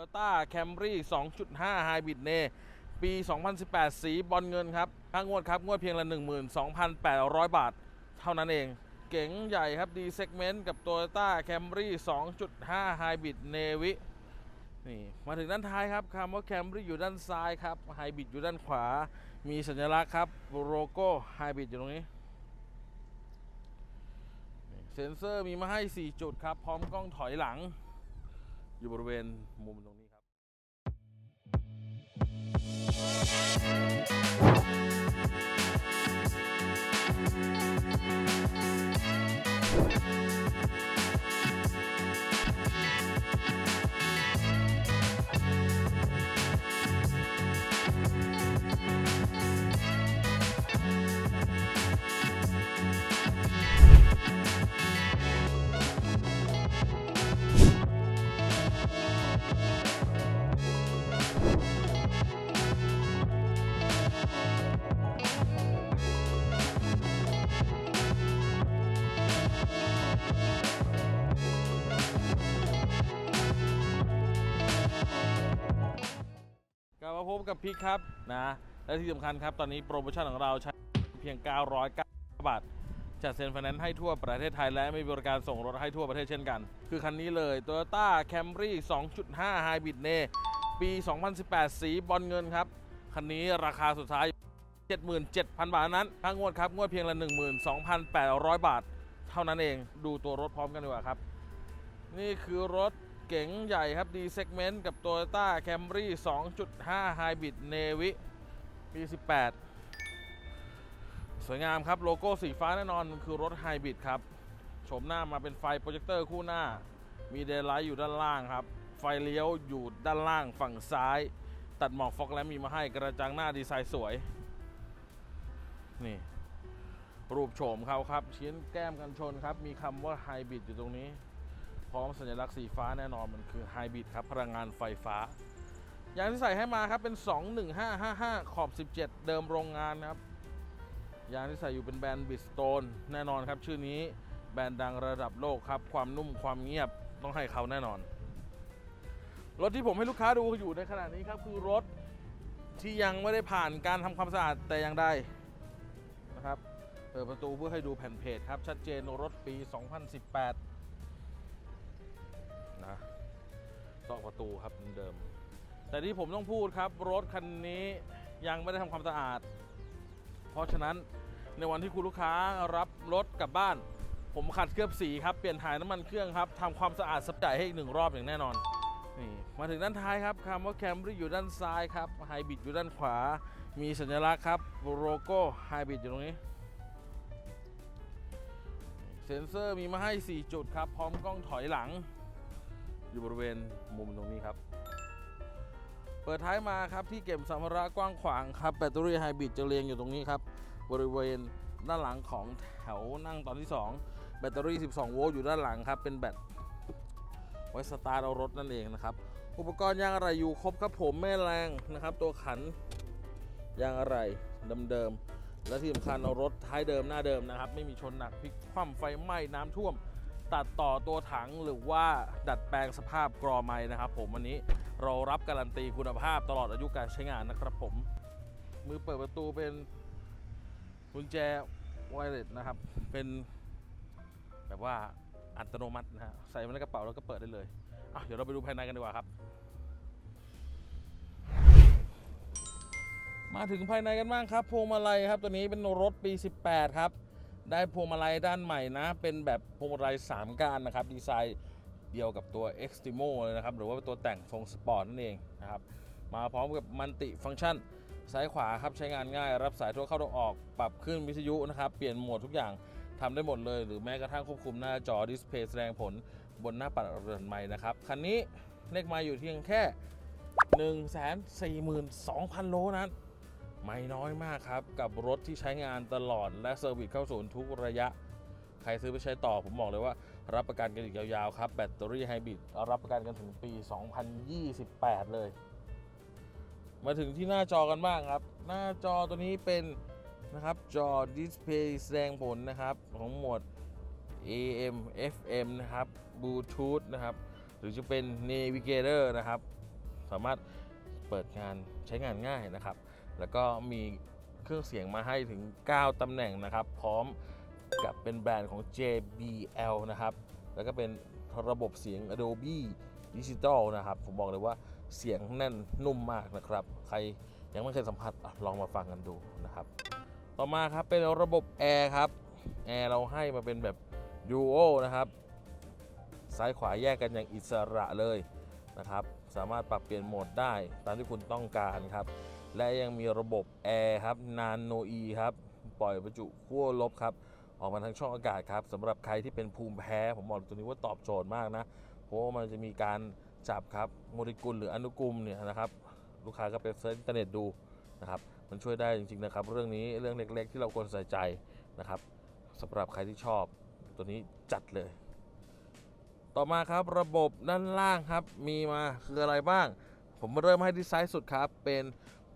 Toyota Camry 2.5 Hybrid n ปี 2018 สีบอลเงินครับค่างวดครับ งวดเพียงละ 12,800 บาท เท่านั้นเอง เก๋งใหญ่ครับ D segment กับ Toyota Camry 2.5 Hybrid Navy นี่ มาถึงด้านท้ายครับคำว่า Camry อยู่ด้านซ้ายครับ Hybrid อยู่ด้านขวา มีสัญลักษณ์ครับโลโก้ Hybrid อยู่ตรงนี้ เซ็นเซอร์มีมาให้ 4 จุดครับ พร้อมกล้องถอยหลัง อยู่บริเวณมุมตรงนี้ครับกลั มาพบกับพีคครับนะและที่สำคัญครับ ตอนนี้โปรโมชั่นของเราใช้เพียง 909 บาทจัดเซ็นไฟแนนซ์ให้ทั่วประเทศไทย และมีบริการส่งรถให้ทั่วประเทศเช่นกัน คือคันนี้เลย Toyota Camry 2.5 Hybrid n ปี 2018 สีบอลเงินครับ คันนี้ราคาสุดท้าย 77,000 บาทนั้นค่างวดครับ งวดเพียงละ 12,800 บาท เท่านั้นเองดูตัวรถพร้อมกันดีกว่าครับ นี่คือรถ เก๋งใหญ่ครับ D segment กับ Toyota Camry 2.5 Hybrid Navy ปี 18 สวยงามครับ โลโก้สีฟ้าแน่นอนคือรถไฮบริดครับโฉมหน้ามาเป็นไฟโปรเจคเตอร์คู่หน้า มีเดย์ไลท์อยู่ด้านล่างครับ ไฟเลี้ยวอยู่ด้านล่างฝั่งซ้าย ตัดหมอกฟอกแลมมีมาให้กระจังหน้าดีไซน์สวย นี่ รูปโฉมเขาครับ ชิ้นแก้มกันชนครับ มีคำว่าไฮบริดอยู่ตรงนี้ พร้อมสัญลักษณ์สีฟ้าแน่นอนมันคือไฮบริดครับพลังงานไฟฟ้ายางที่ใส่ให้มาครับเป็น 21555 ขอบ 17 เดิมโรงงานครับยางที่ใส่อยู่เป็นแบรนด์บิสโตนแน่นอนครับ ชื่อนี้แบรนด์ดังระดับโลกครับ ความนุ่มความเงียบต้องให้เขาแน่นอน รถที่ผมให้ลูกค้าดูอยู่ในขณะนี้ครับ คือรถที่ยังไม่ได้ผ่านการทำความสะอาดแต่ยังได้นะครับเปิดประตูเพื่อให้ดูแผ่นเพจครับ ชัดเจนรถปี 2018 ซอกประตูครับเดิม แต่ที่ผมต้องพูดครับ รถคันนี้ยังไม่ได้ทำความสะอาด เพราะฉะนั้นในวันที่คุณลูกค้ารับรถกลับบ้าน ผมขัดเคลือบสีครับ เปลี่ยนถ่ายน้ำมันเครื่องครับทำความสะอาดสับจ่ายให้อีกหนึ่งรอบอย่างแน่นอนนี่มาถึงด้านท้ายครับคำว่าแคมรี่อยู่ด้านซ้ายครับไฮบริดอยู่ด้านขวา มีสัญลักษณ์ครับโลโก้ไฮบริดอยู่ตรงนี้ เซ็นเซอร์มีมาให้ 4 จุดครับ พร้อมกล้องถอยหลัง อยู่บริเวณมุมตรงนี้ครับ เปิดท้ายมาครับที่เก็บสัมภาระกว้างขวางครับแบตเตอรี่ไฮบริดจะเรียงอยู่ตรงนี้ครับ บริเวณด้านหลังของแถวนั่งตอนที่ 2 แบตเตอรี่ 12 โวลต์อยู่ด้านหลังครับ เป็นแบตไว้สตาร์ทเอารถนั่นเองนะครับ อุปกรณ์ยางอะไรอยู่ครบครับผมแม่แรงนะครับ ตัวขันยางอะไรเดิมๆและที่สำคัญเอารถท้ายเดิมหน้าเดิมนะครับ ไม่มีชนหนักพลิกคว่ำไฟไหม้น้ำท่วม ตัดต่อตัวถังหรือว่าดัดแปลงสภาพกรอไม้นะครับผมวันนี้เรารับการันตีคุณภาพตลอดอายุการใช้งานนะครับผม มือเปิดประตูเป็นกุญแจไวเลสนะครับ เป็นแบบว่าอัตโนมัตินะฮะใส่มาในกระเป๋าแล้วก็เปิดได้เลยอะเดี๋ยวเราไปดูภายในกันดีกว่าครับ มาถึงภายในกันบ้างครับพวงมาลัยครับตัวนี้เป็นรถปี 18 ครับ ได้พวงมาลัยด้านใหม่นะ เป็นแบบพวงมาลัย3ก้านนะครับ ดีไซน์เดียวกับตัว Extremo เลยนะครับ หรือว่าตัวแต่งทรงสปอร์ตนั่นเองนะครับ มาพร้อมกับมันติฟังก์ชัน ซ้ายขวาครับ ใช้งานง่าย รับสายทั่วเข้าออก ปรับขึ้นวิทยุนะครับ เปลี่ยนโหมดทุกอย่างทำได้หมดเลย หรือแม้กระทั่งควบคุมหน้าจอดิสเพย์แสดงผลบนหน้าปัดเรือนไม้นะครับ คันนี้เลขมาอยู่เพียงแค่ 142,000 โลนั้น ไม่น้อยมากครับ กับรถที่ใช้งานตลอดและเซอร์วิสเข้าศูนย์ทุกระยะ ใครซื้อไปใช้ต่อผมบอกเลยว่า รับประกันกันอีกยาวๆครับ แบตเตอรี่ไฮบริดรับประกันกันถึงปี 2028 เลย มาถึงที่หน้าจอกันบ้างครับ หน้าจอตัวนี้เป็นนะครับจอดิสเพย์แสดงผลนะครับ ของหมวด AM FM นะครับบลูทูธนะครับ หรือจะเป็น Navigator นะครับ สามารถเปิดงานใช้งานง่ายนะครับ แล้วก็มีเครื่องเสียงมาให้ถึง 9 ตำแหน่งนะครับ พร้อมกับเป็นแบรนด์ของ JBL นะครับ แล้วก็เป็นระบบเสียง Adobe Digital นะครับ ผมบอกเลยว่าเสียงแน่นนุ่มมากนะครับ ใครยังไม่เคยสัมผัสลองมาฟังกันดูนะครับ ต่อมาครับเป็นระบบแอร์ครับ แอร์เราให้มาเป็นแบบ Duo นะครับ ซ้ายขวาแยกกันอย่างอิสระเลยนะครับ สามารถปรับเปลี่ยนโหมดได้ตามที่คุณต้องการครับ และยังมีระบบแอร์ครับ Nano E ครับปล่อยประจุขั้วลบครับออกมาทางช่องอากาศครับสำหรับใครที่เป็นภูมิแพ้ผมบอกตัวนี้ว่าตอบโจทย์มากนะเพราะว่ามันจะมีการจับครับโมเลกุลหรืออนุกรมเนี่ยนะครับลูกค้าก็ไปเซิร์ชอินเทอร์เน็ตดูนะครับมันช่วยได้จริงๆนะครับ เรื่องนี้เรื่องเล็กๆ ที่เราควรใส่ใจนะครับสำหรับใครที่ชอบตัวนี้จัดเลย ต่อมาครับระบบด้านล่างครับมีมาคืออะไรบ้าง ผมเริ่มให้ที่ซ้ายสุดครับเป็น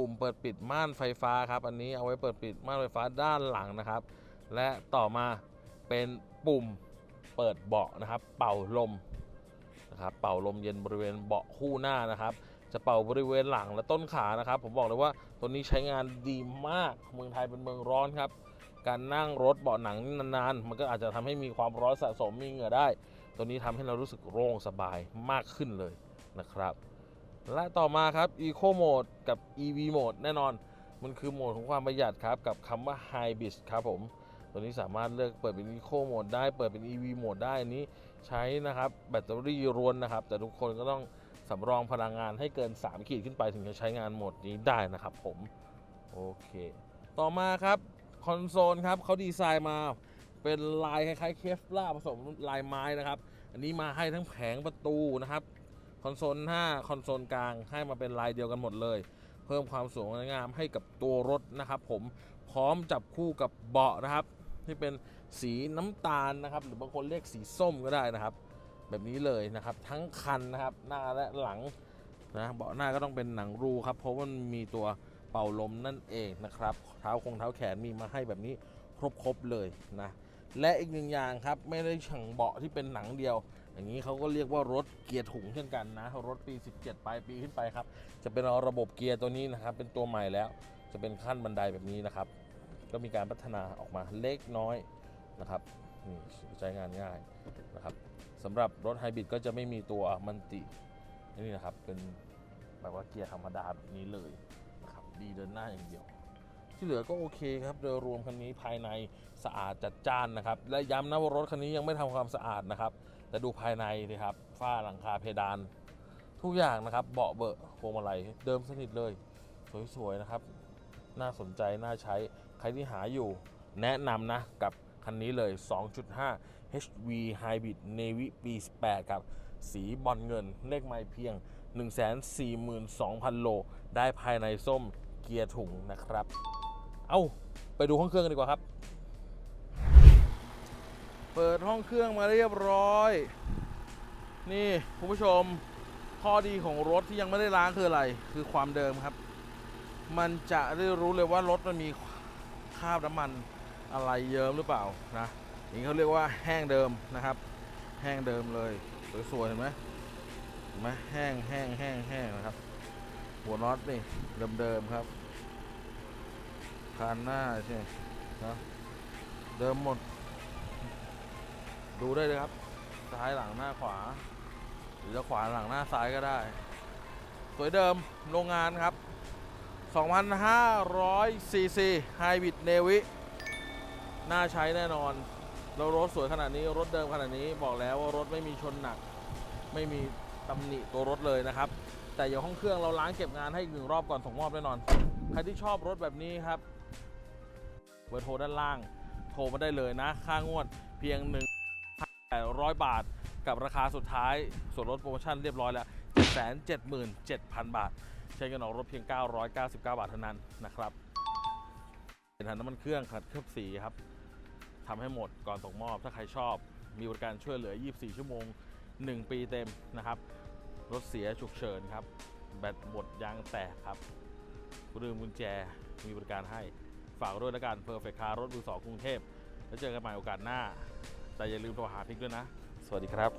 ปุ่มเปิดปิดม่านไฟฟ้าครับอันนี้เอาไว้เปิดปิดม่านไฟฟ้าด้านหลังนะครับ และต่อมาเป็นปุ่มเปิดเบาะนะครับ เป่าลมนะครับเป่าลมเย็นบริเวณเบาะคู่หน้านะครับ จะเป่าบริเวณหลังและต้นขานะครับ ผมบอกเลยว่าตัวนี้ใช้งานดีมากเมืองไทยเป็นเมืองร้อนครับ การนั่งรถเบาะหนังนานๆ มันก็อาจจะทำให้มีความร้อนสะสมมีเหงื่อได้ ตัวนี้ทำให้เรารู้สึกโล่งสบายมากขึ้นเลยนะครับ และต่อมาครับ Eco Mode กับ EV Mode แน่นอน มันคือโหมดของความประหยัดครับ กับคำว่า Hybrid ครับผม ตัวนี้สามารถเลือกเปิดเป็น Eco Mode ได้เปิดเป็น EV Mode ได้อันนี้ใช้นะครับแบตเตอรี่รวนนะครับ แต่ทุกคนก็ต้องสำรองพลังงานให้เกิน 3 ขีดขึ้นไปถึงจะใช้งานโหมดนี้ได้นะครับผม โอเค ต่อมาครับคอนโซลครับเขาดีไซน์มาเป็นลายคล้ายๆเคฟล่าผสมลายไม้นะครับ อันนี้มาให้ทั้งแผงประตูนะครับ คอนโซลหน้าคอนโซลกลางให้มาเป็นลายเดียวกันหมดเลย เพิ่มความสวยงามให้กับตัวรถนะครับผมพร้อมจับคู่กับเบาะนะครับ ที่เป็นสีน้ำตาลนะครับ หรือบางคนเรียกสีส้มก็ได้นะครับ แบบนี้เลยนะครับ ทั้งคันนะครับหน้าและหลังนะเบาะหน้าก็ต้องเป็นหนังรูครับ เพราะว่ามันมีตัวเป่าลมนั่นเองนะครับ เท้าคงเท้าแขนมีมาให้แบบนี้ครบๆเลยนะ และอีกหนึ่งอย่างครับ ไม่ได้ฉังเบาะที่เป็นหนังเดียว อย่างนี้เขาก็เรียกว่ารถเกียร์ถุงเช่นกันนะ รถปี 17 ปลายปีขึ้นไปครับ จะเป็นระบบเกียร์ตัวนี้นะครับ เป็นตัวใหม่แล้ว จะเป็นขั้นบันไดแบบนี้นะครับ ก็มีการพัฒนาออกมาเล็กน้อยนะครับนี่ใช้งานง่ายนะครับสำหรับรถไฮบริดก็จะไม่มีตัวมันตินี่นะครับ เป็นแบบว่าเกียร์ธรรมดาแบบนี้เลยนะครับดีเดินหน้าอย่างเดียว ที่เหลือก็โอเคครับ โดยรวมคันนี้ภายในสะอาดจัดจ้านนะครับ และย้ำนะว่ารถคันนี้ยังไม่ทำความสะอาดนะครับ แต่ดูภายในสิครับฝ้าหลังคาเพดาน ทุกอย่างนะครับ เบาะเบอะพวงมาลัยเดิมสนิทเลย สวยๆนะครับ น่าสนใจน่าใช้ใครที่หาอยู่ แนะนำนะกับคันนี้เลย 2.5 HV Hybrid Navy ปี 18 ครับ สีบอลเงิน เลขไม้เพียง 142,000 โล ได้ภายในส้มเกียร์ถุงนะครับ เอาไปดูห้องเครื่องกันดีกว่าครับ เปิดห้องเครื่องมาเรียบร้อย นี่คุณผู้ชมข้อดีของรถที่ยังไม่ได้ล้างคืออะไร คือความเดิมครับ มันจะได้รู้เลยว่ารถมันมีคราบน้ำมันอะไรเยิ้มหรือเปล่านะนี่เขาเรียกว่าแห้งเดิมนะครับ แห้งเดิมเลยสวยๆเห็นไหมเห็นไหมแห้งแห้งแห้งแห้งนะครับ หัวน็อตนี่เดิมๆครับคานหน้าใช่ไหมนะเดิมหมด ดูได้เลยครับ ซ้ายหลังหน้าขวา หรือจะขวาหลังหน้าซ้ายก็ได้ สวยเดิมโรงงานครับ 2,500ซีซีไฮบริดเนวิน่าใช้แน่นอน เรารถสวยขนาดนี้รถเดิมขนาดนี้บอกแล้วว่ารถไม่มีชนหนัก ไม่มีตำหนิตัวรถเลยนะครับ แต่อย่างห้องเครื่องเราล้างเก็บงานให้อีกหนึ่งรอบก่อนส่งมอบแน่นอน ใครที่ชอบรถแบบนี้ครับเบอร์โทรด้านล่าง โทรมาได้เลยนะ ค่างวดเพียง1 800 บาท กับราคาสุดท้ายส่วนลดโปรโมชั่นเรียบร้อยแล้ว 777,000 บาท ใช้เงินออกรถเพียง 999 บาทเท่านั้นนะครับเป็นถังน้ำมันเครื่องขัดเคลือบสีครับทำให้หมดก่อนส่งมอบถ้าใครชอบ มีบริการช่วยเหลือ 24 ชั่วโมง 1 ปีเต็มนะครับ รถเสียฉุกเฉินครับ แบตหมดยางแตกครับลืมกุญแจมีบริการให้ฝากด้วยล้วกัน Perfect Car รถมือสองกรุงเทพ แล้วเจอกันใหม่โอกาสหน้า แต่อย่าลืมโทรหาพิกด้วยนะ สวัสดีครับ